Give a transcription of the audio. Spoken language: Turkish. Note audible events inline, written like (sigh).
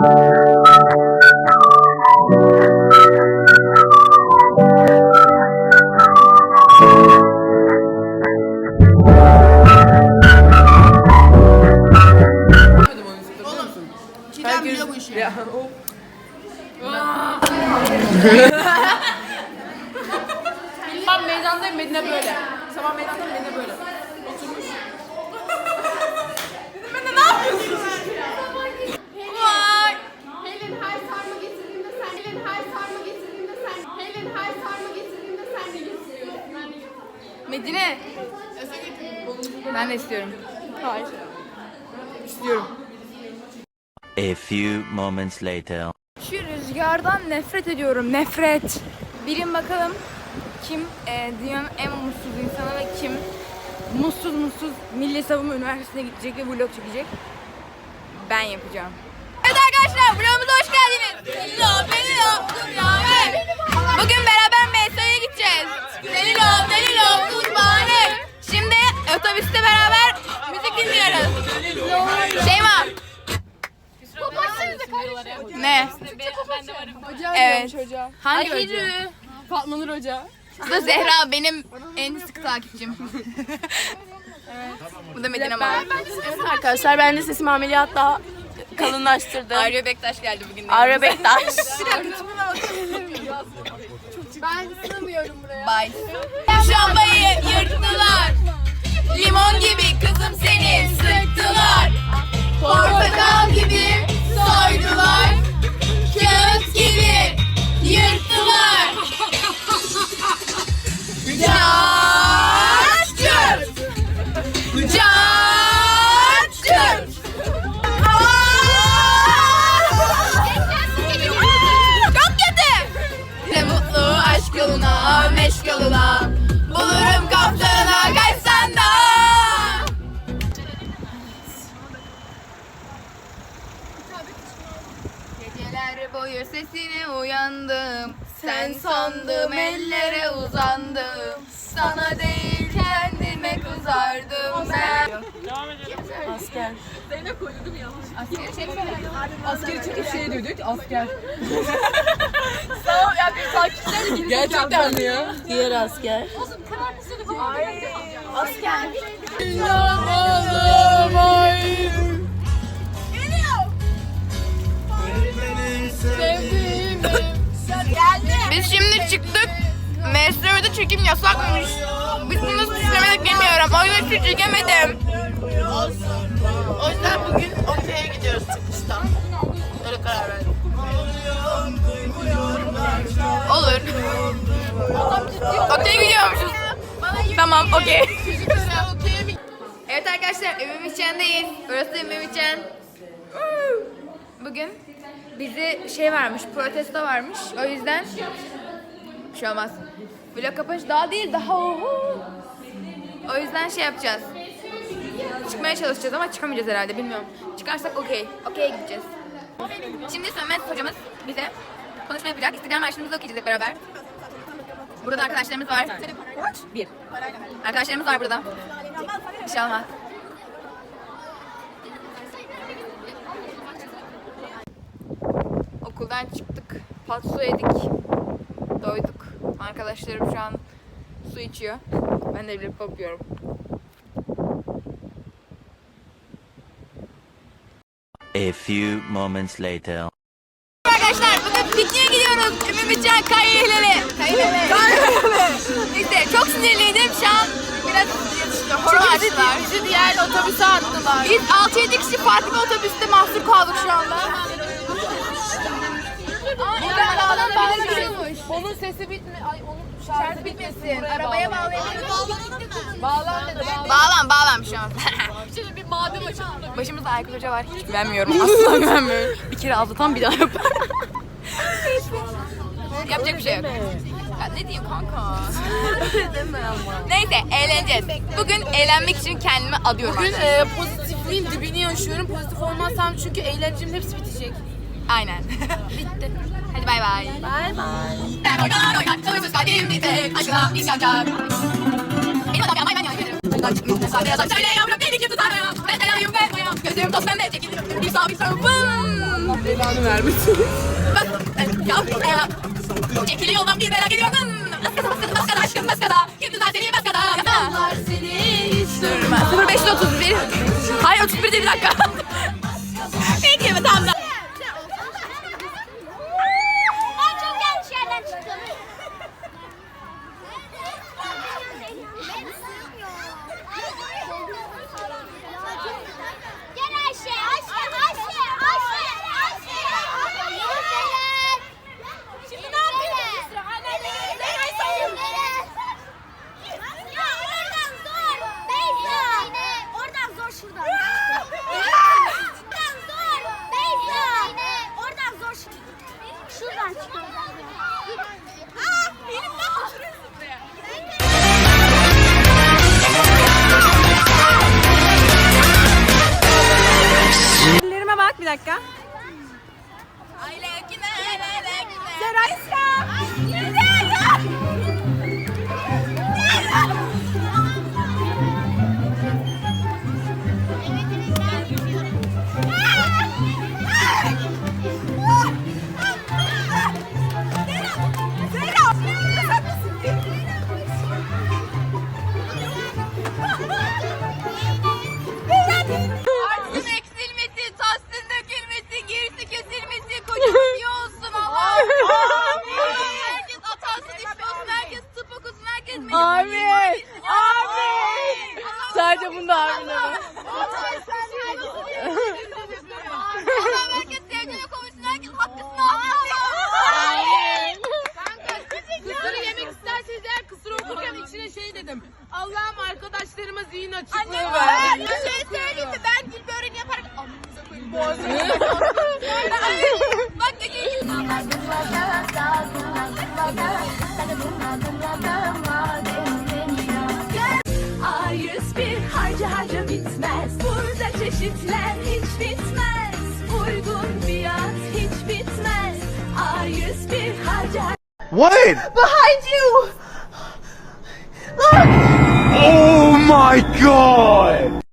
Çiğdem biliyor bu işi. Sabah meydandayım Medine böyle. Sabah meydandayım Medine böyle. Ben de istiyorum. Hayır. İstiyorum. A few moments later. Şu rüzgardan nefret ediyorum. Nefret. Bilin bakalım kim e, dünyanın en mutsuz insanı ve kim mutsuz mutsuz Milli Savunma Üniversitesi'ne gidecek ve vlog çekecek. Ben yapacağım. Evet arkadaşlar vlogumuza hoş geldiniz. Delilo, Delilo, Kurbane. Bugün beraber MSA'ya gideceğiz. Delilo, Delilo, Kurbane. Otobüste beraber müzik dinliyoruz. Şeyma. Ne? Evet. Hangi hoca? Fatma Nur Hoca. Bu da Zehra benim en sık takipçim. Bu da Medine Mağar. Evet arkadaşlar ben de sesimi ameliyatla kalınlaştırdım. Arya Bektaş geldi bugün. de. Arya Bektaş. (laughs) Ben sığmıyorum buraya. Bye. Şambayı yırttılar. Cart cırt. Cart cırt. Çok kötü. Ne mutlu aşk yoluna, meşk yoluna. Bulurum kaptana kaçsan da. Geceler boyu sesine uyandım. Sen sandım ellere uzandım. Sana değil kendime kızardım ben. Asker. Askeri çeksene. Askeri çekip şey diyor, diyor ki asker. (laughs) Tamam ya bir takipçiler Gerçekten mi ya? Diğer asker. Biz şimdi çıktık. MSÖ'de çekim yasakmış. Biz bunu nasıl düşünemedik bilmiyorum. O yüzden hiç çekemedim. O yüzden bugün oteye gidiyoruz çıkıştan. Öyle karar verdim. Olur. Oteye gidiyormuşuz. Tamam, okey. evet arkadaşlar, evim içendeyiz. Burası evim içen. Bugün bizi şey varmış, protesto varmış. O yüzden bir şey olmaz. Vlog kapanış daha değil, daha oho. O yüzden şey yapacağız. Çıkmaya çalışacağız ama çıkamayacağız herhalde, bilmiyorum. Çıkarsak okey, okey gideceğiz. Şimdi Sömez hocamız bize konuşma yapacak. İstiklal Marşı'nımızı okuyacağız hep beraber. Burada da arkadaşlarımız var. Bir. Arkadaşlarımız var burada. İnşallah. Okuldan çıktık. Patso yedik. Doyduk. Arkadaşlarım şu an su içiyor. Ben de bir yapıyorum. A few moments later. Arkadaşlar bugün pikniğe gidiyoruz. Ümmümitcan Kayıhleli. Kayıhleli. İşte çok sinirliydim şu an. Biraz horo açtılar. Bizi diğer otobüse attılar. Biz 6-7 kişi farklı bir otobüste mahsur kaldık şu anda. Onun sesi bitme. Ay onun şarjı bitmesin. Arabaya bağlayabiliriz. Bağlan dedi. Bağlan bağlan şu an. (laughs) Şimdi bir maden açalım. Başımızda Aykut Hoca var. Hiç güvenmiyorum. Asla (laughs) güvenmiyorum. Bir kere aldatan bir daha yapar. (laughs) Yapacak bir şey yok. Ya ne diyeyim kanka? Neyse eğleneceğiz. Bugün eğlenmek için kendimi adıyorum. Bugün e, pozitifliğin dibini yaşıyorum. Pozitif olmazsam çünkü eğlencemin hepsi bitecek. Aynen. (laughs) Bitti. Hadi bay bay. Bay bay. Ben oynar oynar soysuz kalbim bir tek aşkına ben yankıyorum. Bundan çıkmıyor sade yazan söyle yavrum beni kim tutar. Ben elayım çekiliyor. Bir bir sağ. Belanı vermesin. Çekiliyor lan bir merak ediyorum. Maskara aşkım maskara. Kim tutar seni maskara. Yakalar seni hiç durmaz. 0531. Hayır 31 değil bir dakika. dakika. Seray Harca harca bitmez. Burada çeşitler hiç bitmez. Uygun fiyat hiç bitmez. Harca... What? Behind you! Look! Oh my god!